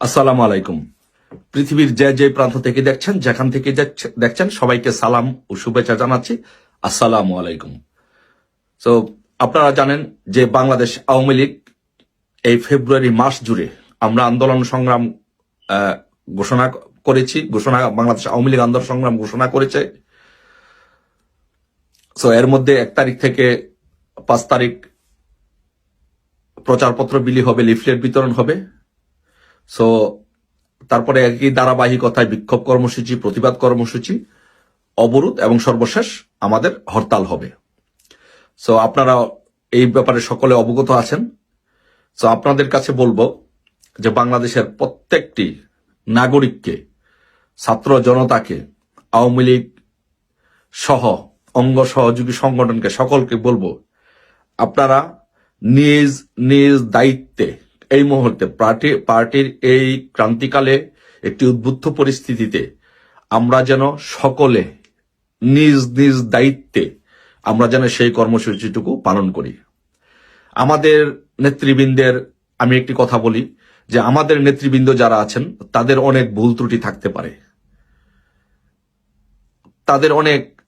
আসসালামু আলাইকুম। পৃথিবীর যে যে প্রান্ত থেকে দেখছেন, যেখান থেকে দেখছেন, সবাইকে সালাম ও শুভেচ্ছা জানাচ্ছি। আসসালামু আলাইকুম। তো আপনারা জানেন যে বাংলাদেশ আওয়ামী লীগ এই ফেব্রুয়ারি মাস জুড়ে আমরা আন্দোলন সংগ্রাম ঘোষণা করেছি, ঘোষণা বাংলাদেশ আওয়ামী লীগ আন্দোলন সংগ্রাম ঘোষণা করেছে। তো এর মধ্যে এক তারিখ থেকে পাঁচ তারিখ প্রচারপত্র বিলি হবে, লিফলেট বিতরণ হবে। সো তারপরে একই ধারাবাহিকতায় বিক্ষোভ কর্মসূচি, প্রতিবাদ কর্মসূচি, অবরোধ এবং সর্বশেষ আমাদের হরতাল হবে। সো আপনারা এই ব্যাপারে সকলে অবগত আছেন। সো আপনাদের কাছে বলব যে বাংলাদেশের প্রত্যেকটি নাগরিককে, ছাত্র জনতাকে, আওয়ামী লীগ সহ অঙ্গ সহযোগী সংগঠনকে সকলকে বলব, আপনারা নিজ নিজ দায়িত্বে এই মুহূর্তে পার্টি, পার্টির এই ক্রান্তিকালে একটি উদ্বুদ্ধ পরিস্থিতিতে আমরা যেন সকলে নিজ নিজ দায়িত্বে আমরা যেন সেই কর্মসূচিটুকু পালন করি। আমাদের নেতৃবৃন্দের, আমি একটি কথা বলি, যে আমাদের নেতৃবৃন্দ যারা আছেন, তাদের অনেক ভুল ত্রুটি থাকতে পারে। তাদের অনেক,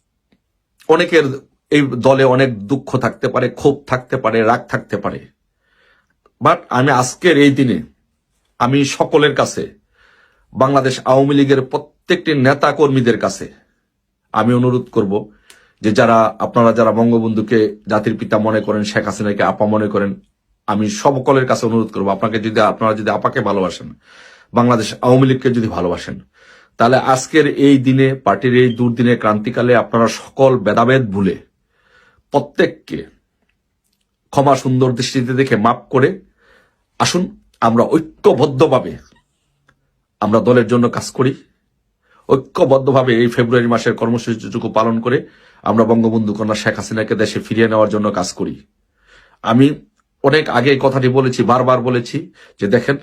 অনেকের এই দলে অনেক দুঃখ থাকতে পারে, ক্ষোভ থাকতে পারে, রাগ থাকতে পারে। বাট আমি আজকের এই দিনে আমি সকলের কাছে, বাংলাদেশ আওয়ামী লীগের প্রত্যেকটি নেতা কর্মীদের কাছে আমি অনুরোধ করব যে যারা, আপনারা যারা বঙ্গবন্ধুকে জাতির পিতা মনে করেন, শেখ হাসিনাকে আপা মনে করেন, আমি সকলের কাছে অনুরোধ করব। আপনাকে যদি, আপনারা যদি আপাকে ভালোবাসেন, বাংলাদেশ আওয়ামী লীগকে যদি ভালোবাসেন, তাহলে আজকের এই দিনে, পার্টির এই দুর্দিনে, ক্রান্তিকালে আপনারা সকল ভেদাভেদ ভুলে প্রত্যেককে ক্ষমা সুন্দর দৃষ্টিতে দেখে মাপ করে আসুন, আমরা ঐক্যবদ্ধভাবে আমরা দলের জন্য কাজ করি। ঐক্যবদ্ধভাবে এই ফেব্রুয়ারি মাসের কর্মসূচিটুকু পালন করে আমরা বঙ্গবন্ধু কন্যা শেখ হাসিনাকে দেশে ফিরিয়ে নেওয়ার জন্য কাজ করি। আমি অনেক আগে কথাটি বলেছি, বারবার বলেছি যে দেখেন,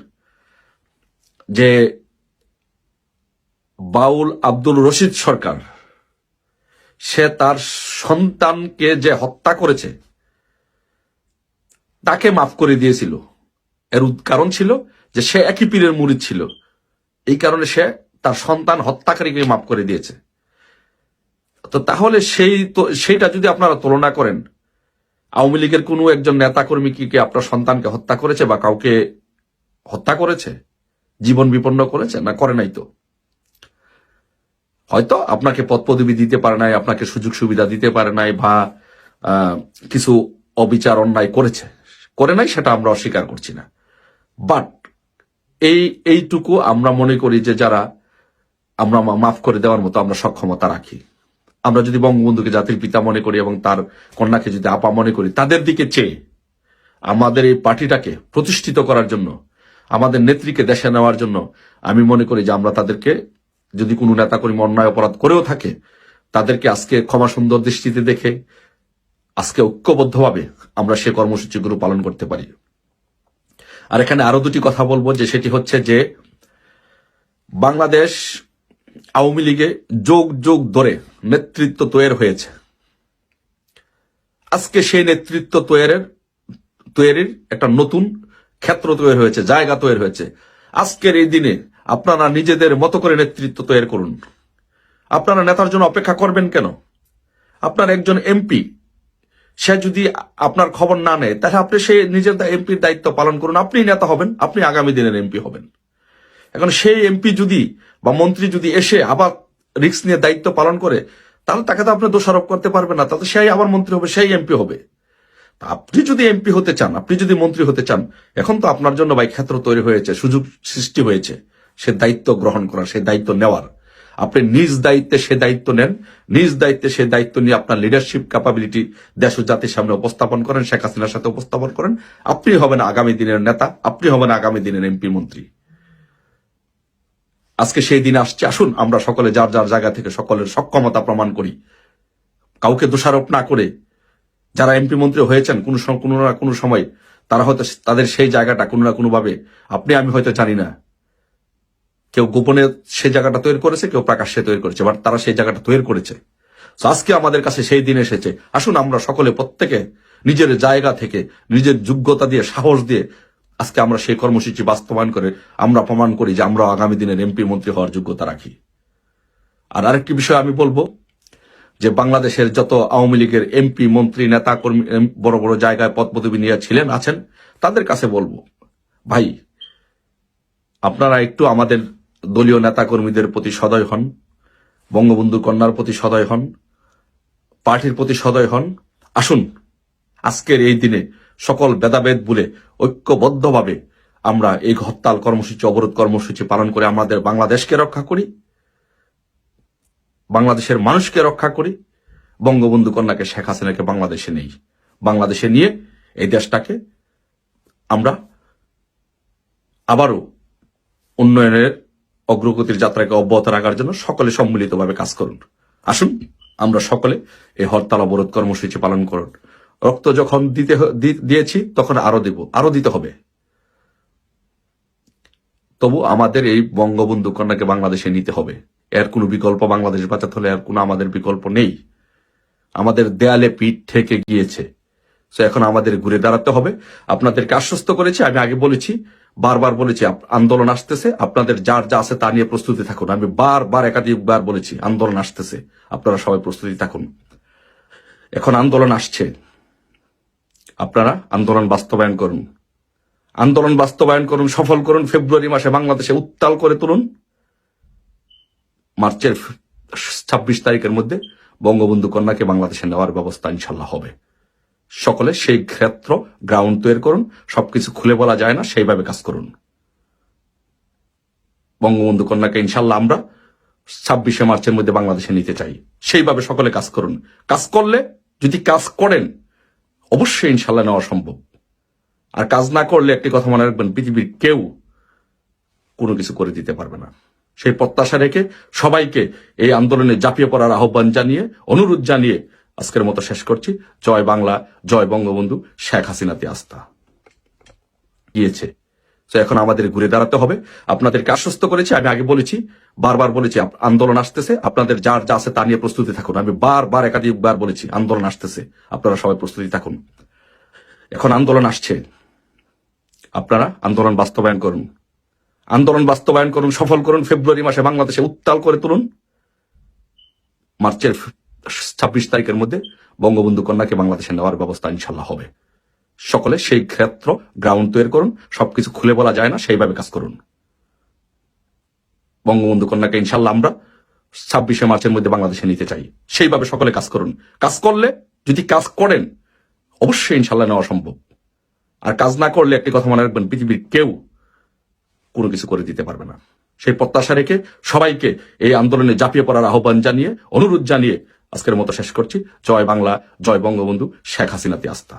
যে বাউল আব্দুল রশিদ সরকার, সে তার সন্তানকে যে হত্যা করেছে, তাকে মাফ করে দিয়েছিল। এর কারণ ছিল যে সে একই পীরের মুরিদ ছিল। এই কারণে সে তার সন্তান হত্যাকারীকে মাফ করে দিয়েছে। তো তাহলে সেই তো সেইটা যদি আপনারা তুলনা করেন, আওয়ামী লীগের কোনো একজন নেতা কর্মী কি আপনার সন্তানকে হত্যা করেছে বা কাউকে হত্যা করেছে? জীবন বিপন্ন করেছে? না, করে নাই তো। হয়তো আপনাকে পদ পদবি দিতে পারে নাই, আপনাকে সুযোগ সুবিধা দিতে পারে নাই বা কিছু অবিচার, অন্যায় করেছে। করে নাই সেটা আমরা অস্বীকার করছি না। বাট এই, এইটুকু আমরা মনে করি যে যারা আমরা মাফ করে দেওয়ার মতো আমরা সক্ষমতা রাখি। আমরা যদি বঙ্গবন্ধুকে জাতির পিতা মনে করি এবং তার কন্যাকে যদি আপা মনে করি, তাদের দিকে চেয়ে আমাদের এই পার্টিটাকে প্রতিষ্ঠিত করার জন্য, আমাদের নেত্রীকে দেশে নেওয়ার জন্য আমি মনে করি যে আমরা তাদেরকে যদি কোনো নেতাকর্মী অন্যায় অপরাধ করেও থাকে, তাদেরকে আজকে ক্ষমা সুন্দর দৃষ্টিতে দেখে, আজকে ঐক্যবদ্ধভাবে আমরা সে কর্মসূচিগুলো পালন করতে পারি। আর এখানে আরও দুটি কথা বলব, যে সেটি হচ্ছে যে বাংলাদেশ আওয়ামী লীগে যোগ যোগ ধরে নেতৃত্ব তৈরি হয়েছে। আজকে সেই নেতৃত্ব তৈরির তৈরির একটা নতুন ক্ষেত্র তৈরি হয়েছে, জায়গা তৈরি হয়েছে। আজকের এই দিনে আপনারা নিজেদের মতো করে নেতৃত্ব তৈরি করুন। আপনারা নেতার জন্য অপেক্ষা করবেন কেন? আপনার একজন এমপি সে যদি আপনার খবর না নেয়, তাহলে আপনি সে নিজের এমপির দায়িত্ব পালন করুন। আপনি নেতা হবেন, আপনি আগামী দিনের এমপি হবেন। এখন সেই এমপি যদি বা মন্ত্রী যদি এসে আবার রিস্ক নিয়ে দায়িত্ব পালন করে, তাহলে তাকে তো আপনি দোষারোপ করতে পারবেন না, তাতে সেই আবার মন্ত্রী হবে, সেই এমপি হবে। আপনি যদি এমপি হতে চান, আপনি যদি মন্ত্রী হতে চান, এখন তো আপনার জন্য ভাই ক্ষেত্র তৈরি হয়েছে, সুযোগ সৃষ্টি হয়েছে, সে দায়িত্ব গ্রহণ করার, সে দায়িত্ব নেওয়ার। আপনি নিজ দায়িত্বে সে দায়িত্ব নেন, নিজ দায়িত্বে সে দায়িত্ব নিয়ে আপনার লিডারশিপ ক্যাপাবিলিটি দেশ ও জাতির সামনে উপস্থাপন করেন, শেখ হাসিনার সাথে উপস্থাপন করেন। আপনি হবেন আগামী দিনের নেতা, আপনি হবেন আগামী দিনের এমপি মন্ত্রী। আজকে সেই দিন আসছে, আসুন আমরা সকলে যার যার জায়গা থেকে সকলের সক্ষমতা প্রমাণ করি। কাউকে দোষারোপ না করে যারা এমপি মন্ত্রী হয়েছেন, কোন কোনো না কোনো সময় তারা হয়তো তাদের সেই জায়গাটা কোনো না কোনোভাবে, আপনি, আমি হয়তো জানি না। কেউ গোপনে সে জায়গাটা তৈরি করেছে, কেউ প্রকাশ্যে তৈরি করেছে, বাট তারা সেই জায়গাটা তৈরি করেছে। তো আজকে আমাদের কাছে সেই দিন এসেছে। আসুন আমরা সকলে প্রত্যেকে নিজের জায়গা থেকে, নিজের যোগ্যতা দিয়ে, সাহস দিয়ে আজকে আমরা সেই কর্মসূচি বাস্তবায়ন করে আমরা প্রমাণ করি যে আমরা আগামী দিনের এমপি, মন্ত্রী হওয়ার যোগ্যতা রাখি। আর আরেকটি বিষয় আমি বলব যে বাংলাদেশের যত আওয়ামী লীগের এমপি, মন্ত্রী নেতা কর্মী বড় বড় জায়গায় পদ পদবি নিয়ে ছিলেন, আছেন, তাদের কাছে বলব, ভাই, আপনারা একটু আমাদের দলীয় নেতা কর্মীদের প্রতি সদয় হন, বঙ্গবন্ধু কন্যার প্রতি সদয় হন, পার্টির প্রতি সদয় হন। আসুন, আজকের এই দিনে সকল ভেদাভেদ বলে ঐক্যবদ্ধভাবে আমরা এই হরতাল কর্মসূচি, অবরোধ কর্মসূচি পালন করে আমাদের বাংলাদেশকে রক্ষা করি, বাংলাদেশের মানুষকে রক্ষা করি, বঙ্গবন্ধু কন্যাকে শেখ হাসিনাকে বাংলাদেশে নেই, বাংলাদেশে নিয়ে এই দেশটাকে আমরা আবারও উন্নয়নের অগ্রগতির যাত্রাকে অব্যাহত রাখার জন্য সকলে সম্মিলিতভাবে কাজ করুন। আসুন, আমরা সকলে এই হরতাল অবরোধ কর্মসূচি পালন করুন। রক্ত যখন দিতে দিয়েছি, তখন আরও দেব, আরও দিতে হবে। তবু আমাদের এই বঙ্গবন্ধু কন্যাকে বাংলাদেশে নিতে হবে। এর কোনো বিকল্প বাংলাদেশ বাঁচাতে হলে আর কোনো আমাদের বিকল্প নেই। আমাদের দেয়ালে পিঠ থেকে গিয়েছে। তো এখন আমাদের ঘুরে দাঁড়াতে হবে। আপনাদেরকে আশ্বস্ত করেছি, আমি আগে বলেছি বারবার বলেছি আন্দোলন আসতেছে, আপনাদের যার যা আছে তা নিয়ে প্রস্তুতি থাকুন। আমি বারবার, একাধিকবার বলেছি, আন্দোলন আসতেছে, আপনারা সবাই প্রস্তুতি থাকুন। এখন আন্দোলন আসছে। আপনারা আন্দোলন বাস্তবায়ন করুন। আন্দোলন বাস্তবায়ন করুন, সফল করুন, ফেব্রুয়ারি মাসে বাংলাদেশে উত্তাল করে তুলুন। মার্চের ছাব্বিশ তারিখের মধ্যে বঙ্গবন্ধু কন্যাকে বাংলাদেশে নেওয়ার ব্যবস্থা ইনশাল্লাহ হবে। সকলে সেই ক্ষেত্র গ্রাউন্ড তৈরি করুন, সবকিছু খুলে বলা যায় না, সেইভাবে কাজ করুন। বঙ্গবন্ধু কন্যাকে ইনশাল্লাহ আমরা ছাব্বিশে মার্চের মধ্যে বাংলাদেশে নিতে চাই। সেইভাবে সকলে কাজ করুন। কাজ করলে যদি কাজ করেন, অবশ্যই ইনশাল্লাহ নেওয়া সম্ভব। আর কাজ না করলে একটি কথা মনে রাখবেন, পৃথিবীর কেউ কোনো কিছু করে দিতে পারবে না। সেই প্রত্যাশা রেখে সবাইকে এই আন্দোলনে ঝাঁপিয়ে পড়ার আহ্বান জানিয়ে, অনুরোধ জানিয়ে আজকের মতো শেষ করছি। জয় বাংলা, জয় বঙ্গবন্ধু, শেখ হাসিনাতে আস্থা। গিয়েছে। তো এখন আমাদের ঘুরে দাঁড়াতে হবে। আপনাদেরকে আশ্বস্ত করেছি, আমি আগে বলেছি, বারবার বলেছি আন্দোলন আসতেছে। আপনাদের যার যা আছে তা নিয়ে প্রস্তুতি থাকুন। আমি বারবার একাধিকবার বলেছি, আন্দোলন আসতেছে। আপনারা সবাই প্রস্তুতি থাকুন। এখন আন্দোলন আসছে। আপনারা আন্দোলন বাস্তবায়ন করুন। আন্দোলন বাস্তবায়ন করুন, সফল করুন, ফেব্রুয়ারি মাসে বাংলাদেশে উত্তাল করে তুলুন। মার্চের ছাব্বিশ তারিখের মধ্যে বঙ্গবন্ধু কন্যাকে বাংলাদেশে নেওয়ার ব্যবস্থা ইনশাল্লাহ হবে। সকলে সেই ক্ষেত্র গ্রাউন্ড তৈরি করুন, সবকিছু খুলে বলা যায় না, সেইভাবে কাজ করুন। বঙ্গবন্ধু কন্যাকে ইনশাল্লাহ আমরা ছাব্বিশে মার্চের মধ্যে বাংলাদেশে নিতে চাই। সেইভাবে সকলে কাজ করুন। কাজ করলে যদি কাজ করেন, অবশ্যই ইনশাল্লাহ নেওয়া সম্ভব। আর কাজ না করলে একটি কথা মনে রাখবেন, পৃথিবীর কেউ কোনো কিছু করে দিতে পারবে না। সেই প্রত্যাশা রেখে সবাইকে এই আন্দোলনে ঝাঁপিয়ে পড়ার আহ্বান জানিয়ে, অনুরোধ জানিয়ে আজকের মতো শেষ করছি। জয় বাংলা জয় বঙ্গবন্ধু শেখ হাসিনাতে আস্থা।